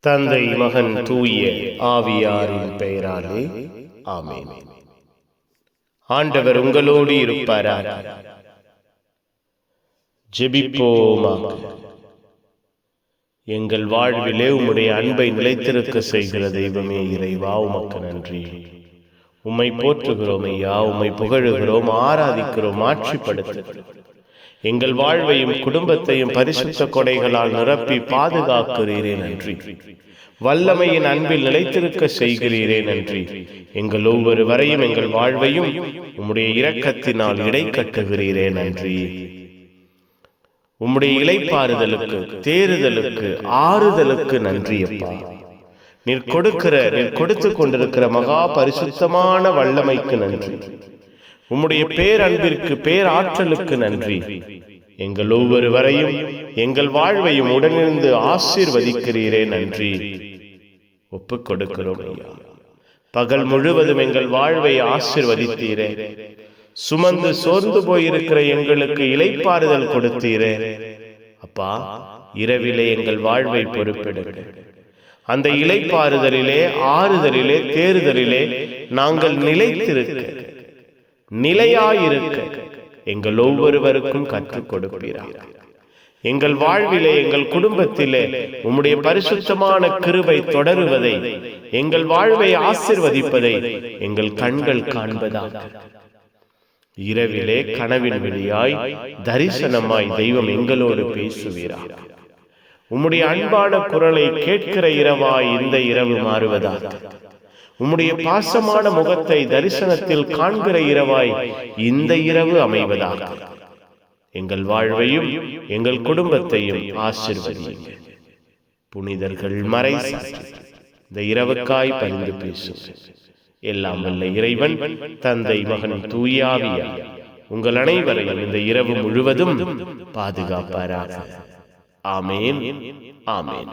தந்தை மகன் தூய ஆவியாரின் பெயராலே ஆமென். ஆண்டவர் உங்களோடு இருப்பாராக. ஜெபிப்போமாக. எங்கள் வாழ்விலே உம்முடைய அன்பை நிலைத்திருக்க செய்கிற தெய்வமே இறைவா உமக்கு நன்றி. உம்மை போற்றுகிறோம் ஐயா உம்மை புகழுகிறோம் ஆராதிக்கிறோம் ஆட்சிப்படுத்துகிறோம். எங்கள் வாழ்வையும் குடும்பத்தையும் பரிசுத்த கொடைகளால் நிரப்பி பாதுகாக்கிறீரே நன்றி. வல்லமையின் அன்பில் நிலைத்திருக்க செய்கிறீரே நன்றி. எங்கள் ஒவ்வொரு வரையும் எங்கள் வாழ்வையும் உம்முடைய இரக்கத்தினால் இடை கட்டுகிறீரே நன்றி. உம்முடைய இலைப்பாறுதலுக்கு தேறுதலுக்கு ஆறுதலுக்கு நன்றி அப்பா. நீர் கொடுக்கிற நீர் கொடுத்து கொண்டிருக்கிற மகா பரிசுத்தமான வல்லமைக்கு நன்றி. உம்முடைய பேரன்பிற்கு பேராற்றலுக்கு நன்றி. எங்கள் ஒவ்வொருவரையும் எங்கள் வாழ்வையும் உடனிருந்து ஆசீர்வதிக்கிறீரே நன்றி. ஒப்புக் கொடுக்கிறோம் ஐயா. பகல் முழுவதும் எங்கள் வாழ்வை ஆசீர்வதித்தீரே. சுமந்து சோர்ந்து போயிருக்கிற எங்களுக்கு இலைப்பாறுதல் கொடுத்தீரே. அப்பா இரவிலே எங்கள் வாழ்வை பொறுப்பெடுக்க அந்த இலைப்பாறுதலிலே ஆறுதலிலே தேறுதலிலே நாங்கள் நிலைத்திருக்க நிலையாயிருக்க. எங்கள் ஒவ்வொருவருக்கும் கற்றுக் கொடுக்கிறார் எங்கள் வாழ்விலே எங்கள் குடும்பத்திலே உம்முடைய பரிசுத்தமான கிருவை தொடருவதை எங்கள் வாழ்வை ஆசிர்வதிப்பதை எங்கள் கண்கள் காண்பதாக. இரவிலே கனவின் வெளியாய் தரிசனமாய் தெய்வம் எங்களோடு பேசுவீரா உம்முடைய அன்பான குரலை கேட்கிற இரவாய் இந்த இரவு மாறுவதாக. உம்முடைய பாசமான முகத்தை தரிசனத்தில் காண்கிற இரவாய் இந்த இரவு அமைவதாக. எங்கள் வாழ்வையும் எங்கள் குடும்பத்தையும் ஆசிர்வதியுங்க புனிதர்கள் மறை இந்த இரவுக்காய் பரிந்து பேசுங்க எல்லாம் வல்ல இறைவன் தந்தை மகன் தூயாவியா. உங்கள் அனைவரையும் இந்த இரவு முழுவதும் பாதுகாப்பாராக. ஆமேன். ஆமேன்.